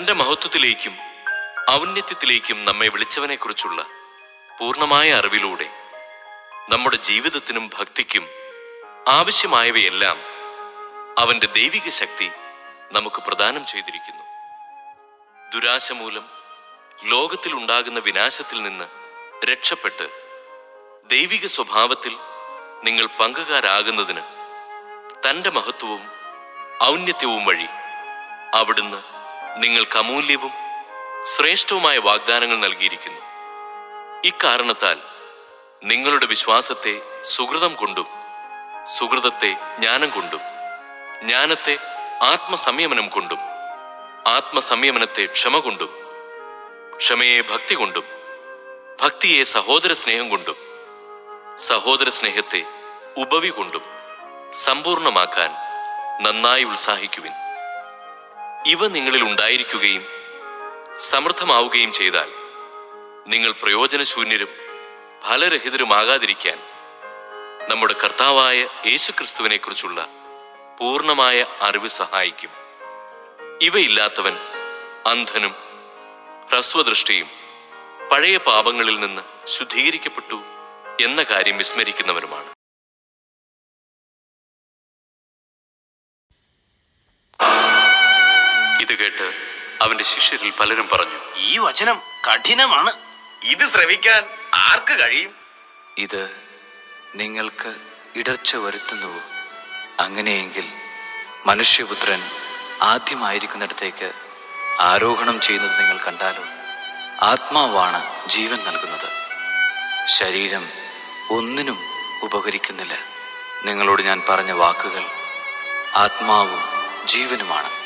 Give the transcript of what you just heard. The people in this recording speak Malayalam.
തന്റെ മഹത്വത്തിലേക്കും ഔന്നത്യത്തിലേക്കും നമ്മെ വിളിച്ചവനെക്കുറിച്ചുള്ള പൂർണമായ അറിവിലൂടെ നമ്മുടെ ജീവിതത്തിനും ഭക്തിക്കും ആവശ്യമായവയെല്ലാം അവന്റെ ദൈവിക ശക്തി നമുക്ക് പ്രദാനം ചെയ്തിരിക്കുന്നു. ദുരാശ മൂലം ലോകത്തിൽ ഉണ്ടാകുന്ന വിനാശത്തിൽ നിന്ന് രക്ഷപ്പെട്ട് ദൈവിക സ്വഭാവത്തിൽ നിങ്ങൾ പങ്കുകാരാകുന്നതിന് തന്റെ മഹത്വവും ഔന്നത്യവും വഴി അവിടുന്ന് നിങ്ങൾക്ക് അമൂല്യവും ശ്രേഷ്ഠവുമായ വാഗ്ദാനങ്ങൾ നൽകിയിരിക്കുന്നു. ഇക്കാരണത്താൽ നിങ്ങളുടെ വിശ്വാസത്തെ സുഹൃതം കൊണ്ടും സുഹൃതത്തെ ജ്ഞാനം കൊണ്ടും ജ്ഞാനത്തെ ആത്മസംയമനം കൊണ്ടും ആത്മസംയമനത്തെ ക്ഷമ കൊണ്ടും ക്ഷമയെ ഭക്തി കൊണ്ടും ഭക്തിയെ സഹോദര സ്നേഹം കൊണ്ടും സഹോദര സ്നേഹത്തെ ഉപവി കൊണ്ടും സമ്പൂർണമാക്കാൻ നന്നായി ഉത്സാഹിക്കുവിൻ. ഇവ നിങ്ങളിൽ ഉണ്ടായിരിക്കുകയും സമൃദ്ധമാവുകയും ചെയ്താൽ നിങ്ങൾ പ്രയോജനശൂന്യരും ഫലരഹിതരുമാകാതിരിക്കാൻ നമ്മുടെ കർത്താവായ യേശുക്രിസ്തുവിനെ കുറിച്ചുള്ള പൂർണമായ അറിവ് സഹായിക്കും. ഇവയില്ലാത്തവൻ അന്ധനും ഹ്രസ്വദൃഷ്ടിയും പഴയ പാപങ്ങളിൽ നിന്ന് ശുദ്ധീകരിക്കപ്പെട്ടു എന്ന കാര്യം വിസ്മരിക്കുന്നവരുമാണ്. ഇത് കേട്ട് അവന്റെ ശിഷ്യരിൽ പലരും പറഞ്ഞു ഈ വചനം കഠിനമാണ്. ഇത് ശ്രവിക്കാൻ ആർക്ക് കഴിയും? ഇത് നിങ്ങൾക്ക് ഇടർച്ച വരുത്തുന്നുവോ? അങ്ങനെയെങ്കിൽ മനുഷ്യപുത്രൻ ആദ്യമായിരിക്കുന്നിടത്തേക്ക് ആരോഹണം ചെയ്യുന്നത് നിങ്ങൾ കണ്ടാലോ? ആത്മാവാണ് ജീവൻ നൽകുന്നത്. ശരീരം ഒന്നിനും ഉപകരിക്കുന്നില്ല. നിങ്ങളോട് ഞാൻ പറഞ്ഞ വാക്കുകൾ ആത്മാവും ജീവനുമാണ്.